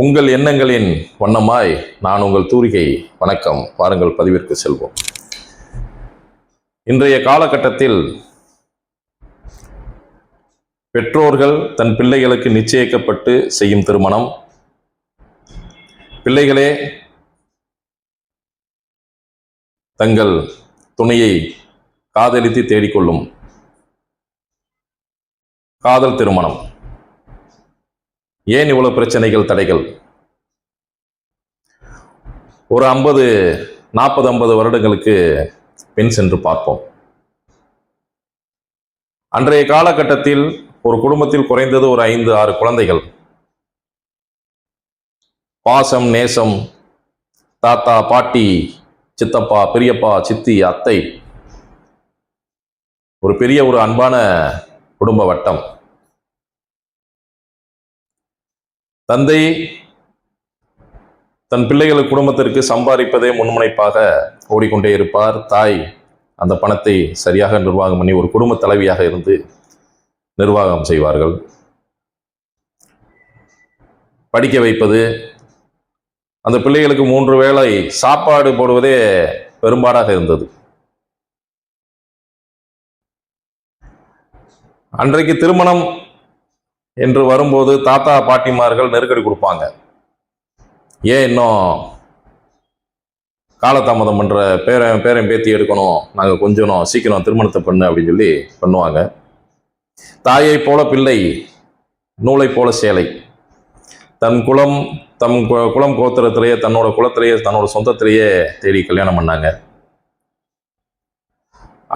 உங்கள் எண்ணங்களின் வண்ணமாய் நான் உங்கள் தூரிகை வணக்கம். வாருங்கள் பதிவிற்கு செல்வோம். இன்றைய காலகட்டத்தில் பெற்றோர்கள் தன் பிள்ளைகளுக்கு நிச்சயிக்கப்பட்டு செய்யும் திருமணம். பிள்ளைகளே தங்கள் துணையை காதலித்து தேடிக்கொள்ளும் காதல் திருமணம். ஏன் இவ்வளவு பிரச்சனைகள் தடைகள்? ஒரு ஐம்பது நாற்பது ஐம்பது வருடங்களுக்கு பின் சென்று பார்ப்போம். அன்றைய காலகட்டத்தில் ஒரு குடும்பத்தில் குறைந்தது ஒரு ஐந்து ஆறு குழந்தைகள். பாசம் நேசம் தாத்தா பாட்டி சித்தப்பா பெரியப்பா சித்தி அத்தை. ஒரு பெரிய ஒரு அன்பான குடும்ப வட்டம். தந்தை தன் பிள்ளைகள் குடும்பத்திற்கு சம்பாதிப்பதே முன்முனைப்பாக ஓடிக்கொண்டே இருப்பார். தாய் அந்த பணத்தை சரியாக நிர்வாகம் பண்ணி ஒரு குடும்ப தலைவியாக இருந்து நிர்வாகம் செய்வார்கள். படிக்க வைப்பது அந்த பிள்ளைகளுக்கு மூன்று வேளை சாப்பாடு போடுவதே பெரும்பாடாக இருந்தது. அன்றைக்கு திருமணம் என்று வரும்போது தாத்தா பாட்டிமார்கள் நெருக்கடி கொடுப்பாங்க. ஏன் இன்னும் காலதாமதம் பண்ணுற பேரன் பேரன் பேத்தி எடுக்கணும் நாங்கள் கொஞ்சம் சீக்கிரம் திருமணத்தை பண்ணு அப்படின்னு சொல்லி பண்ணுவாங்க. தாயை போல பிள்ளை நூலை போல சேலை. தன் குலம் தம் குலம் கோத்திரத்திலேயே தன்னோட குலத்திலேயே தன்னோட சொந்தத்திலேயே தேடி கல்யாணம் பண்ணாங்க.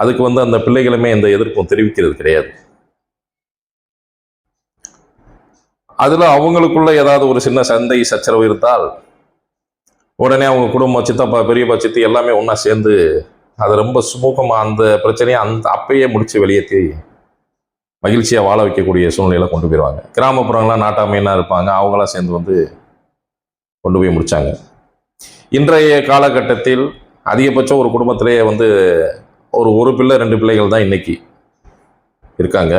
அதுக்கு வந்து அந்த பிள்ளைகளுமே எந்த எதிர்ப்பும் தெரிவிக்கிறது கிடையாது. அதில் அவங்களுக்குள்ள ஏதாவது ஒரு சின்ன சந்தை சச்சரவு இருந்தால் உடனே அவங்க குடும்பம் சித்தப்பா பெரியப்பா சித்தி எல்லாமே ஒன்றா சேர்ந்து அது ரொம்ப சுமூகமாக அந்த பிரச்சனையை அந்த அப்பயே முடித்து வெளியேற்றி மகிழ்ச்சியாக வாழ வைக்கக்கூடிய சூழ்நிலையில கொண்டு போயிடுவாங்க கிராமப்புறங்கள்லாம் நாட்டாமையினா இருப்பாங்க. அவங்களாம் சேர்ந்து வந்து கொண்டு போய் முடித்தாங்க இன்றைய காலகட்டத்தில் அதிகபட்சம் ஒரு குடும்பத்திலேயே வந்து ஒரு ஒரு பிள்ளை ரெண்டு பிள்ளைகள் தான் இன்னைக்கு இருக்காங்க.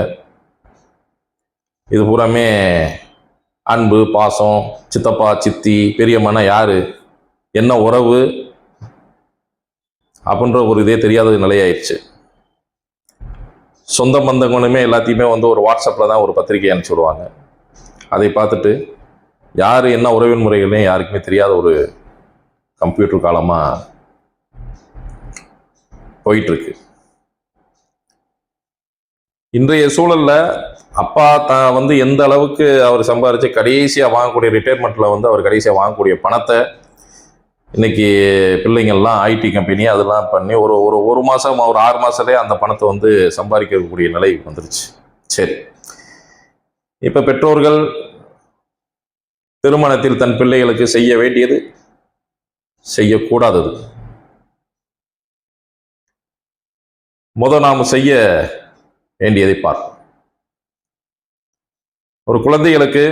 இது பூராமே அன்பு பாசம் சித்தப்பா சித்தி பெரியம்மானா யாரு? என்ன உறவு? அப்படின்ற ஒரு இதே தெரியாத நிலையாயிடுச்சு சொந்த பந்தங்களுமே எல்லாத்தையுமே வந்து ஒரு வாட்ஸ்அப்பில் தான் ஒரு பத்திரிகை அனுப்பிச்சி விடுவாங்க அதை பார்த்துட்டு யார் என்ன உறவின் முறைகளையும் யாருக்குமே தெரியாத ஒரு கம்ப்யூட்டர் காலமாக போயிட்டுருக்கு. இன்றைய சூழல்ல அப்பா தான் வந்து எந்த அளவுக்கு அவர் சம்பாரிச்சு கடைசியாக வாங்கக்கூடிய ரிட்டையர்மெண்ட்டில் வந்து அவர் கடைசியாக வாங்கக்கூடிய பணத்தை இன்னைக்கு பிள்ளைங்கள்லாம் ஐடி கம்பெனி அதெல்லாம் பண்ணி ஒரு ஒரு ஒரு மாதம் ஒரு ஆறு மாதத்துலேயே அந்த பணத்தை வந்து சம்பாதிக்கக்கூடிய நிலை வந்துருச்சு. சரி. இப்போ பெற்றோர்கள் திருமணத்தில் தன் பிள்ளைகளுக்கு செய்ய வேண்டியது செய்யக்கூடாதது. முத நாம் செய்ய வேண்டியதை பார்ப்போம். ஒரு குழந்தைகளுக்கு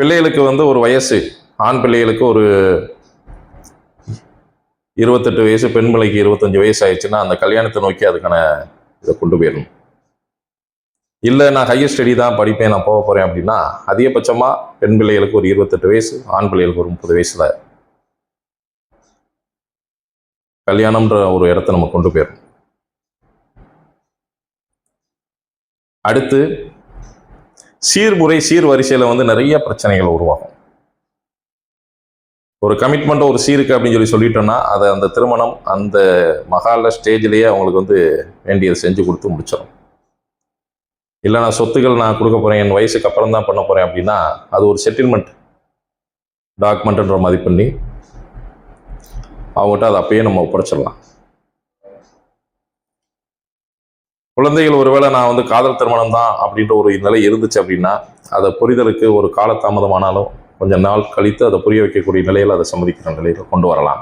பிள்ளைகளுக்கு வந்து ஒரு வயசு ஆண் பிள்ளைகளுக்கு ஒரு இருபத்தெட்டு வயசு பெண் பிள்ளைக்கு இருபத்தஞ்சு வயசு ஆயிடுச்சுன்னா அந்த கல்யாணத்தை நோக்கி அதுக்கான இதை கொண்டு போயிடணும். இல்லை நான் ஹையர் ஸ்டடி தான் படிப்பேன் நான் போக போகிறேன் அப்படின்னா அதிகபட்சமாக பெண் பிள்ளைகளுக்கு ஒரு இருபத்தெட்டு வயசு ஆண் பிள்ளைகளுக்கு ஒரு முப்பது வயசுல கல்யாணம்ன்ற ஒரு இடத்த நம்ம கொண்டு போயிடணும். அடுத்து சீர்முறை சீர் வரிசையில் வந்து நிறைய பிரச்சனைகள் உருவாகும். ஒரு கமிட்மெண்ட் ஒரு சீருக்கு அப்படின்னு சொல்லி சொல்லிட்டோம்னா அதை அந்த திருமணம் அந்த மகால ஸ்டேஜ்லேயே அவங்களுக்கு வந்து வேண்டியதை செஞ்சு கொடுத்து முடிச்சிடும் இல்லை நான் சொத்துக்கள் நான் கொடுக்க போகிறேன் என் வயசுக்கு அப்புறம் தான் பண்ண போகிறேன் அப்படின்னா அது ஒரு செட்டில்மெண்ட் டாக்குமெண்ட்டுன்ற மாதிரி பண்ணி அவங்ககிட்ட அதை அப்பயே நம்ம ஒப்படைச்சிடலாம். குழந்தைகள் ஒருவேளை நான் வந்து காதல் திருமணம் தான் அப்படின்ற ஒரு நிலை இருந்துச்சு அப்படின்னா அதை புரிதலுக்கு ஒரு காலதாமதமானாலும் கொஞ்ச நாள் கழித்து அதை புரிய வைக்கக்கூடிய நிலையில் அதை சம்மதிக்கிற நிலையில் கொண்டு வரலாம்.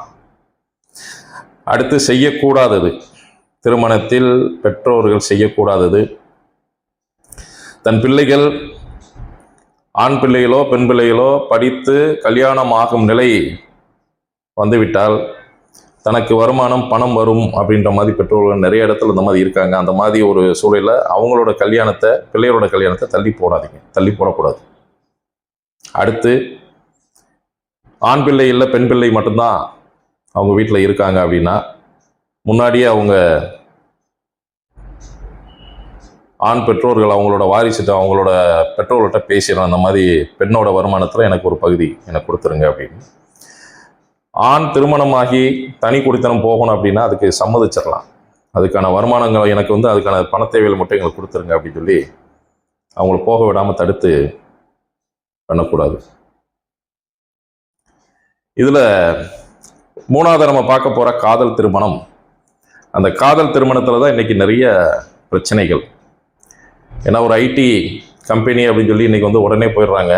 அடுத்து செய்யக்கூடாதது. திருமணத்தில் பெற்றோர்கள் செய்யக்கூடாதது. தன் பிள்ளைகள் ஆண் பிள்ளைகளோ பெண் பிள்ளைகளோ படித்து கல்யாணம் ஆகும் நிலை வந்துவிட்டால் தனக்கு வருமானம் பணம் வரும் அப்படின்ற மாதிரி பெற்றோர்கள் நிறைய இடத்துல இந்த மாதிரி இருக்காங்க. அந்த மாதிரி ஒரு சூழலில் அவங்களோட கல்யாணத்தை பிள்ளைகளோட கல்யாணத்தை தள்ளி போடாதீங்க. தள்ளி போடக்கூடாது. அடுத்து ஆண் பிள்ளை இல்லை பெண் பிள்ளை மட்டும்தான் அவங்க வீட்டில் இருக்காங்க அப்படின்னா முன்னாடியே அவங்க ஆண் பெற்றோர்கள் அவங்களோட வாரிசுட்ட அவங்களோட பெற்றோர்கள்ட்ட பேசிடணும். அந்த மாதிரி பெண்ணோட வருமானத்தில் எனக்கு ஒரு பகுதி எனக்கு கொடுத்துருங்க அப்படின்னு ஆண் திருமணமாகி தனி குடித்தனம் போகணும் அப்படின்னா அதுக்கு சம்மதிச்சிடலாம். அதுக்கான வருமானங்கள் எனக்கு வந்து அதுக்கான பண தேவைகள் மட்டும் எங்களுக்கு கொடுத்துருங்க அப்படின்னு சொல்லி அவங்கள போக விடாமல் தடுத்து பண்ணக்கூடாது. இதில் மூணாவது நம்ம பார்க்க போகிற காதல் திருமணம். அந்த காதல் திருமணத்தில் தான் இன்றைக்கி நிறைய பிரச்சனைகள். ஏன்னா ஒரு ஐடி கம்பெனி அப்படின்னு சொல்லி இன்றைக்கி வந்து உடனே போயிடுறாங்க.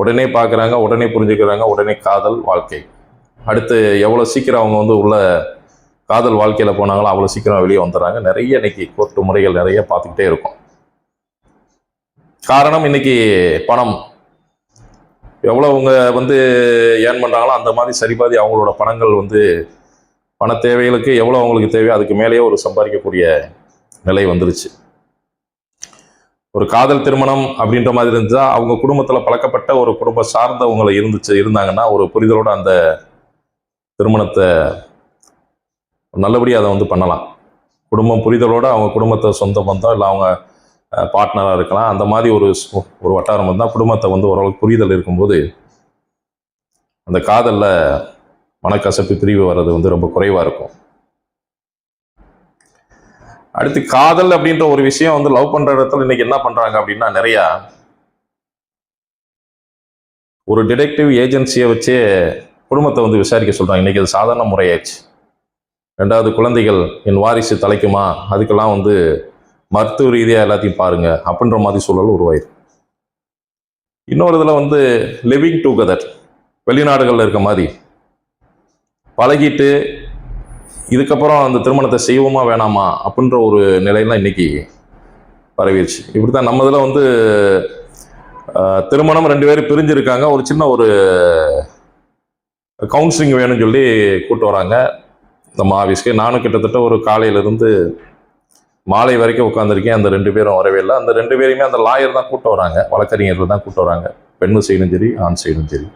உடனே பார்க்குறாங்க உடனே புரிஞ்சுக்கிறாங்க உடனே காதல் வாழ்க்கை. அடுத்து எவ்வளோ சீக்கிரம் அவங்க வந்து உள்ள காதல் வாழ்க்கையில் போனாங்களோ அவ்வளோ சீக்கிரம் வெளியே வந்துடுறாங்க. நிறைய இன்னைக்கு கோர்ட்டு முறைகள் நிறைய பார்த்துக்கிட்டே இருக்கும். காரணம் இன்னைக்கு பணம். எவ்வளோ அவங்க வந்து ஏர்ன் பண்ணுறாங்களோ அந்த மாதிரி சரிபாதி அவங்களோட பணங்கள் வந்து பண தேவைகளுக்கு எவ்வளோ அவங்களுக்கு தேவையோ அதுக்கு மேலேயே ஒரு சம்பாதிக்கக்கூடிய நிலை வந்துருச்சு. ஒரு காதல் திருமணம் அப்படின்ற மாதிரி இருந்துச்சா அவங்க குடும்பத்தில் பழக்கப்பட்ட ஒரு குடும்ப சார்ந்தவங்களை இருந்துச்சு இருந்தாங்கன்னா ஒரு புரிதலோட அந்த திருமணத்தை நல்லபடியாக அதை வந்து பண்ணலாம். குடும்பம் புரிதலோடு அவங்க குடும்பத்தை சொந்த பந்தம் இல்லை அவங்க பார்ட்னராக இருக்கலாம். அந்த மாதிரி ஒரு ஒரு வட்டாரம் இருந்தால் குடும்பத்தை வந்து ஓரளவுக்கு புரிதல் இருக்கும்போது அந்த காதலில் மனக்கசப்பு பிரிவு வர்றது வந்து ரொம்ப குறைவாக இருக்கும். அடுத்து காதல் அப்படின்ற ஒரு விஷயம் வந்து லவ் பண்ற இடத்துல இன்னைக்கு என்ன பண்றாங்க அப்படின்னா நிறையா ஒரு டிடெக்டிவ் ஏஜென்சியை வச்சு குடும்பத்தை வந்து விசாரிக்க சொல்றாங்க. இன்னைக்கு அது சாதாரண முறையாச்சு ரெண்டாவது குழந்தைகள் என் வாரிசு தலைக்குமா? அதுக்கெல்லாம் வந்து மருத்துவ ரீதியாக எல்லாத்தையும் பாருங்க அப்படின்ற மாதிரி சூழல் உருவாயிரு இன்னொரு இதில் வந்து லிவிங் டுகெதர் வெளிநாடுகளில் இருக்க மாதிரி பழகிட்டு இதுக்கப்புறம் அந்த திருமணத்தை செய்வோமா வேணாமா அப்படின்ற ஒரு நிலையெல்லாம் இன்னைக்கு பரவிடுச்சு இப்படி தான் நம்ம இதில் வந்து திருமணம் ரெண்டு பேரும் பிரிஞ்சிருக்காங்க. ஒரு சின்ன ஒரு கவுன்சிலிங் வேணும்னு சொல்லி கூப்பிட்டு வராங்க. நம்ம ஆஃபீஸ்க்கு நானும் கிட்டத்தட்ட ஒரு காலையிலேருந்து மாலை வரைக்கும் உட்காந்துருக்கேன் அந்த ரெண்டு பேரும் வரவே இல்லை. அந்த ரெண்டு பேரையுமே அந்த லாயர் தான் கூப்பிட்டு வராங்க. வழக்கறிஞர்கள் தான் கூப்பிட்டு வராங்க. பெண்ணு சைடும் சரி ஆண் சைடும் சரி.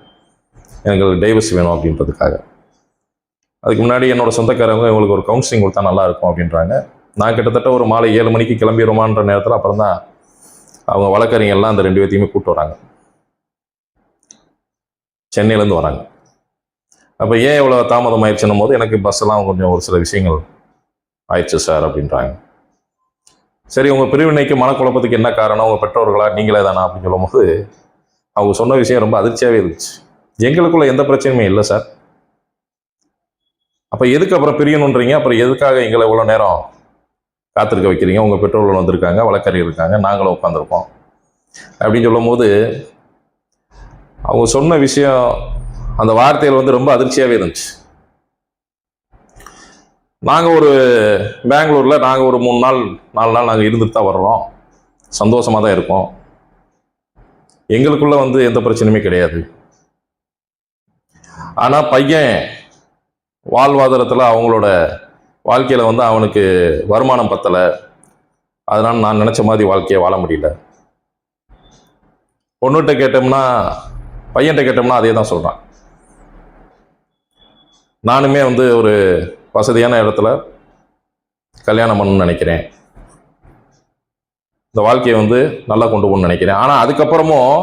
எங்களுக்கு டைவர்ஸ் வேணும் அப்படின்றதுக்காக. அதுக்கு முன்னாடி என்னோட சொந்தக்காரங்க இவங்களுக்கு ஒரு கவுன்சிலிங் கொடுத்தா நல்லா இருக்கும் அப்படின்றாங்க. நான் கிட்டத்தட்ட ஒரு மாலை ஏழு மணிக்கு கிளம்பிடுமான்ற நேரத்தில் அப்புறம் தான் அவங்க வழக்கறிஞர்லாம் அந்த ரெண்டு பேர்த்தையுமே கூப்பிட்டு வராங்க. சென்னையிலேருந்து வராங்க. அப்போ ஏன் இவ்வளோ தாமதம் ஆயிடுச்சுன்னும் போது எனக்கு பஸ்ஸெல்லாம் கொஞ்சம் ஒரு சில விஷயங்கள் ஆயிடுச்சு சார் அப்படின்றாங்க. சரி உங்கள் பிரிவினைக்கு மனக்குழப்பத்துக்கு என்ன காரணம்? உங்கள் பெற்றோர்களா? நீங்களே தானா? அப்படின்னு சொல்லும்போது அவங்க சொன்ன விஷயம் ரொம்ப அதிர்ச்சியாகவே இருந்துச்சு. எங்களுக்குள்ள எந்த பிரச்சனையுமே இல்லை சார் அப்போ எதுக்கு அப்புறம் பிரியணுன்றீங்க? அப்புறம் எதுக்காக எங்களை இவ்வளோ நேரம் காத்திருக்க வைக்கிறீங்க? உங்கள் பெற்றோர்கள் வந்திருக்காங்க வழக்கறிஞர் இருக்காங்க நாங்களும் உட்காந்துருக்கோம் அப்படின்னு சொல்லும் போது அவங்க சொன்ன விஷயம் அந்த வார்த்தைகள் வந்து ரொம்ப அதிர்ச்சியாகவே இருந்துச்சு. நாங்கள் ஒரு பெங்களூரில் நாங்கள் ஒரு மூணு நாள் நாலு நாள் நாங்கள் இருந்துட்டு தான் வர்றோம். சந்தோஷமாக தான் இருக்கோம். எங்களுக்குள்ளே வந்து எந்த பிரச்சனையுமே கிடையாது. ஆனால் பையன் வாழ்வாதாரத்தில் அவங்களோட வாழ்க்கையில் வந்து அவனுக்கு வருமானம் பத்தலை. அதனால் நான் நினச்ச மாதிரி வாழ்க்கையை வாழ முடியல. பொண்ணுகிட்ட கேட்டோம்னா பையன்கிட்ட கேட்டோம்னா அதே தான் சொல்கிறான் நானுமே வந்து ஒரு வசதியான இடத்துல கல்யாணம் பண்ணணும்னு நினைக்கிறேன். இந்த வாழ்க்கையை வந்து நல்லா கொண்டு போகணும்னு நினைக்கிறேன். ஆனால் அதுக்கப்புறமும்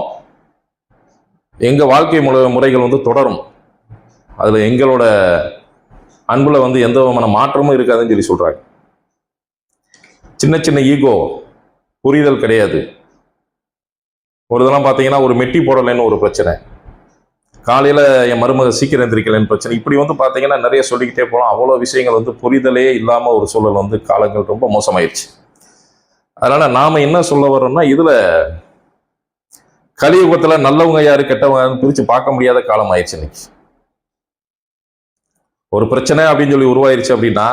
எங்கள் வாழ்க்கை முறை முறைகள் வந்து தொடரும். அதில் எங்களோட அன்பில் வந்து எந்த விதமான மாற்றமும் இருக்காதுன்னு சொல்லி சொல்கிறாங்க சின்ன சின்ன ஈகோ புரிதல் கிடையாது. ஒரு இதெல்லாம் பார்த்தீங்கன்னா ஒரு மெட்டி போடலைன்னு ஒரு பிரச்சனை. காலையில் என் மருமக சீக்கிரம் எந்திரிக்கலைன்னு பிரச்சனை. இப்படி வந்து பார்த்தீங்கன்னா நிறைய சொல்லிக்கிட்டே போகலாம் அவ்வளோ விஷயங்கள் வந்து புரிதலே இல்லாமல் ஒரு சூழல் வந்து காலங்கள் ரொம்ப மோசமாயிருச்சு. அதனால் நாம் என்ன சொல்ல வரோம்னா இதில் கலியுகத்தில் நல்லவங்க யார் கெட்டவங்க யாருன்னு பிரித்து பார்க்க முடியாத காலம் ஆயிடுச்சு இன்னைக்கு. ஒரு பிரச்சனை அப்படின்னு சொல்லி உருவாயிருச்சு அப்படின்னா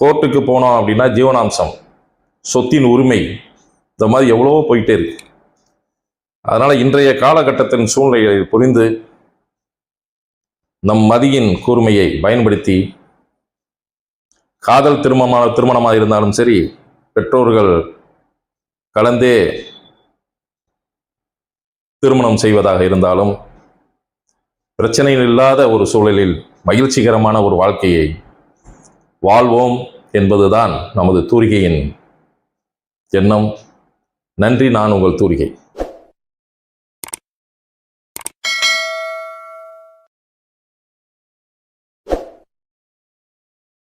கோர்ட்டுக்கு போனோம் அப்படின்னா ஜீவனாம்சம் சொத்தின் உரிமை இந்த மாதிரி எவ்வளவோ போயிட்டே இருக்கு. அதனால் இன்றைய காலகட்டத்தின் சூழ்நிலையை புரிந்து நம் மதியின் கூர்மையை பயன்படுத்தி காதல் திருமணமான திருமணமாக இருந்தாலும் சரி பெற்றோர்கள் கலந்தே திருமணம் செய்வதாக இருந்தாலும் பிரச்சனைகள் இல்லாத ஒரு சூழலில் மகிழ்ச்சிகரமான ஒரு வாழ்க்கையை வாழ்வோம் என்பதுதான் நமது தூரிகையின் எண்ணம். நன்றி நான் உங்கள் தூரிகை.